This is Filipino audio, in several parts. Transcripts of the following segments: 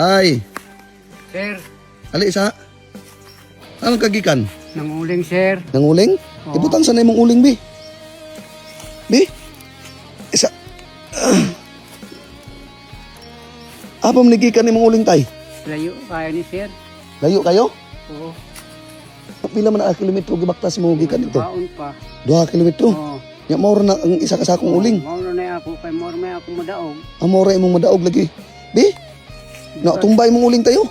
Tay, Sir, ali isa. Anong kagikan? nanguling sir. Nanguling? Oo. Ibutang sa na imong uling, bi. Bi? Isa. Ah. Apa manigikan imong uling, tay? Layo kaya ni sir. Layo kayo? Oo. Pila man ang kilometro gibaktas mo gikan dito? Baon pa. Duha kilometro. Oo. Nya mao na ang isa ka sakong uling. Mauro na ako kay mauro na ako madaog. Amore imong madaog lagi. Bi? Na tumbay mong uling tayo.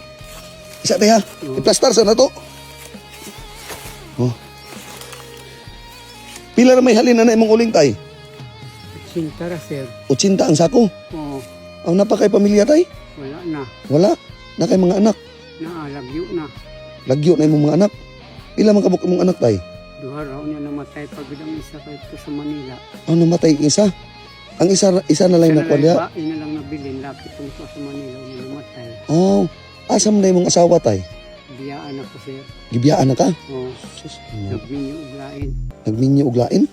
Isa tay ha. I-plaster sa na to. Oh. Pila na may halin na imong uling tay? Sintara sir. 80 ang sako. Oo. Ang napakay pamilya tay? Wala na. Wala. Na kay mga anak. Naalagyo na. Lagyo na imong mga anak. Pila man kabuk imong anak tay? Duha raw niya namatay pag isa kay sa Manila. Ang namatay isa. Ang isa isa na lang diha. ba, ina lang nabilin. Lapit ito sa Manila. Niya namatay. Oh, asam na imong asawa tay? Biyaan ako sir. Gibiyaan na ka? Oo. Nagminyo uglain. Nagminyo og lain?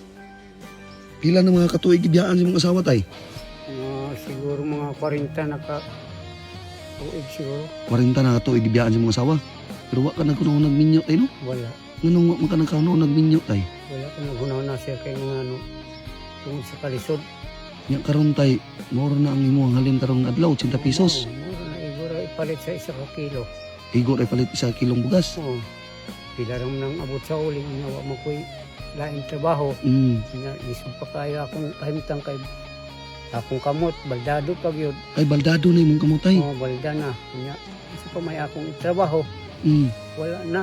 Pila na mga katuig gibiyaan sa imong asawa tay? Mga siguro mga 40 naka tuig siguro. 40 na katuig gibiyaan sa imong asawa. Pero wa ka na kuno nagminyo tay no? Wala. Nganong wa man ka nagkano nagminyo tay? Wala ko nagunaw na siya kay nga ano. Tungod sa kalisod. Nya karon tay, moro na ang imong halin karong adlaw 80 pesos. Mura na igura ipalit sa isa ka kilo. Igor ay palit isa kilong bugas. Oo. Pila ram nang abot sa uling. Nawa mo ko'y laing trabaho. Mm. Nga, isang pa kayo akong kahimtang kay akong kamot. Baldado pag yun. Ay baldado na imong kamutay. Oo, balda na. Nga, isa pa may akong trabaho. Mm. Wala na.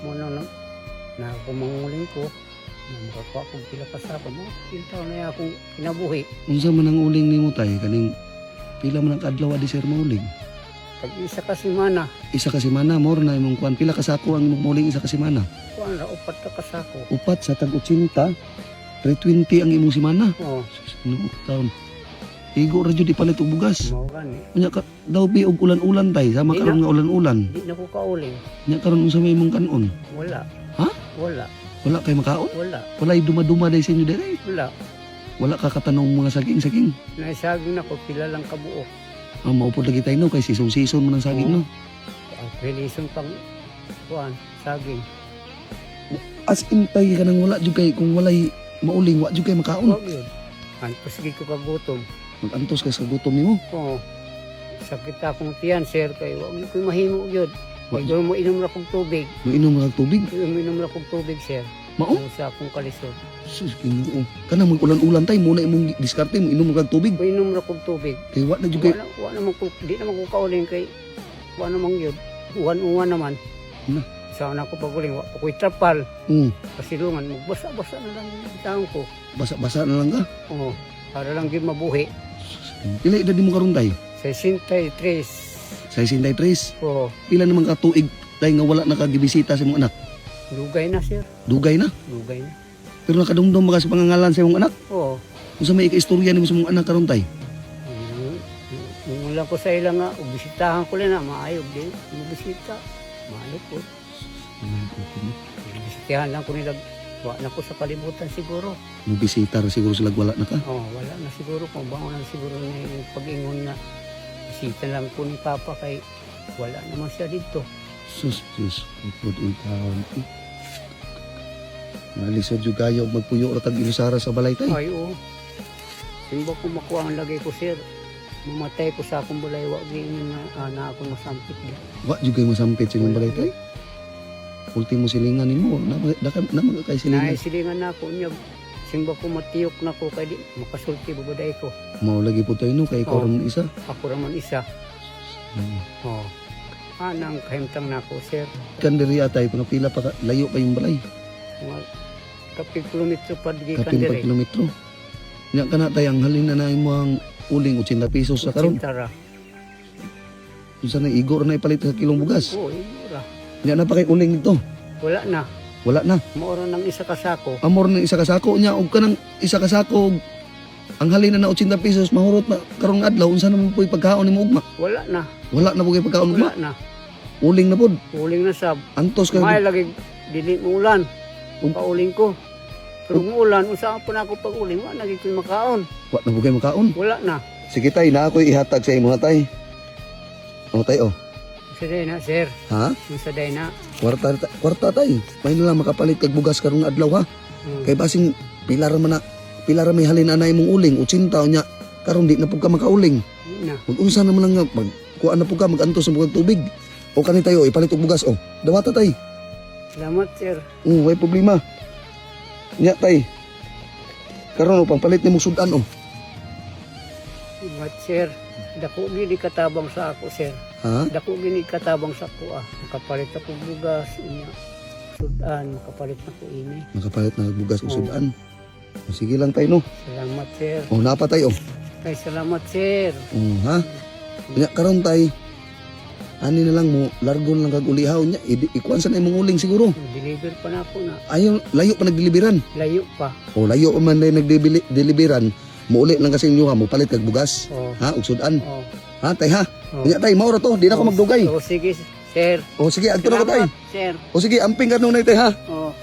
Muna lang. Na ako manguling ko. Makakuha kong pila sa ako. Mga pintaw na akong kinabuhi. Unsa man ang uling nimo tay kaning pila man ang adlaw di sir mauling? Pag isa ka simana. Isa ka semana moro na imong kwan pila ka sako ang imong mauling isa ka semana? Kuan ra upat ka kasako. Upat sa tag 80, 320 ang imong semana. Oo. No, taon. Igo ra jud ipalit og bugas. Mao gani. Nya ka daw bi og ulan-ulan tay sama Di karon nga ulan-ulan. Di na ko kauling. Nya karon unsa may imong kanon? Wala. Ha? Wala. Wala kay makaon? Wala. Walay duma-duma dai sa inyo dere. Wala. Wala ka katanong mga saging-saging. Naisaging na ko pila lang kabuok. Ah, maupod lagi tayo no kay season-season man ang saging no. Ang relation pang kuan saging. As in tay ka nang wala jud kay kung walay mauling wa jud kay makaon. Wag yun. Sige ko kagutom. Magantos kay sa gutom nimo. Oo. Sakit akong tiyan, sir, kay wag mo ko'y mahimo yun. Wa doon mo inom na kong tubig. Mainom kag tubig. Doon mo inom na kong tubig, sir. Mao? Sa akong kalisod. Sus Ginoo. Kana mo ulan-ulan tay muna imong diskarte mo inom kag tubig. Kung inom na kong tubig. Kay wa na jud kay Wala, wala naman ko, di naman ko kauling kay, wala naman yun. Uwan-uwan naman. Na. Saan ako paguling, wala ko'y trapal. mm, Pasilungan, magbasa-basa na lang yung taong ko. basa-basa na lang ka. Oo. Para lang din mabuhi. Pila edad mo karon tay? 63. Sa 63. Oo. Pila naman ka tuig tay nga wala nakagibisita sa imong anak. Lugay na, sir. Dugay na. Lugay na. Pero nakadumdum ka sa pangangalan sa imong anak. Oo. Unsa may ikaistorya nimo sa imong anak karon tay? Lang ko sa ilang nga, bisitahan ko lang na, maayog din. Mabisita. Maayog ko. Bisitahan lang ko nila. Wala na ko sa kalibutan siguro. Mo bisita ra siguro sila wala na ka. Oh, wala na siguro kung bangon na siguro na yung pag-ingon na bisita lang ko ni Papa kay wala naman siya dito. Sus, Diyos, upod ikaw. Nalisod yung kayo magpuyo ra tag ilusara sa balay tay. Ay, oo. Simba ko makuha ang lagay ko, sir. Mamatay ko sa akong bulay, wag din na, ah, na ako masampit. Wa jud kay masampit sa imong balay tay. Ultimo silingan nimo, na na, na, na kay silingan. Naisilingan na ako niya. Simba ko matiyok na ko kay di makasulti babaday ko. Mao lagi po tayo no kay ikaw Oh. isa. Ako raman isa. Hmm. Oh. Anang kahimtang na ako, sir. Kan diri atay kuno pila pa ka- layo pa yung balay. Mga kapit kilometro pa di Kapin pa kandire. kilometro. Nya kana tay ang halin na na imo ang uling 80 pesos sa karon. Unsa na igor na ipalit sa kilong bugas. Oo, imura. Nya na pa kay uling nito. Wala na. Wala na. Maura ng isa kasako. Amor ng isa ka sako nya og kanang isa ka sako og ang halin na na 80 pesos mahurot na karong adlaw unsa naman po'y pagkaon nimo ugma. Wala na. Wala na po kay pagkaon ugma. Wala na. Uling na pod. Uling na sab. Antos ka. May lagi dili mo ulan. Um- Pauling ko. Pero kung ulan, usahan pa na ako pag uling, wala naging ko'y makaon. Wa na po makaon. Wala na. Sige tay, na ako'y ihatag sa imo tay. O tayo, Sa day na, sir. ha? Sa day na. Kwarta, kwarta tay. May na lang makapalit kag bugas karong adlaw ha. Mm. Kay basing pilar man na pilar may halin anay mong uling, 80 nya. Karon di na pug ka makauling. Na. Mag unsa naman lang nga mag kuan na pug ka magantos sa bugag tubig. O kani tayo ipalit og bugas o. Dawata tay. Salamat, sir. Mm, way problema. Nya tay. Karon o pangpalit nimo sudan o. Salamat, sir. Dako gini katabang sa ako, sir. Ha? Dako gini katabang sa ako, ah. Makapalit ako bugas, inya. Sudan, makapalit na ko ini. Makapalit na bugas og Oo. sudan. O, Sige lang tay no. Salamat, sir. O napa tay o. Ay, salamat, sir. Mm, ha? Nya karon tay. Ani na lang mo largo na lang kag ulihaw nya. I- Ikuan sa na imong uling siguro. Deliver pa na ako na. Ayaw layo pa nagdeliveran. Layo pa. O layo pa man na nagdeliveran. Muuli lang kasi inyo ha, mo palit kag bugas. Oh. Ha, ug sudan. Oh. Ha, tay ha. Oh. Nya tay, mao ra to, di na ko magdugay. Oh, sige, sir. O sige, adto na ko tay. Salamat, sir. O sige, amping ka nung tay ha. Oh.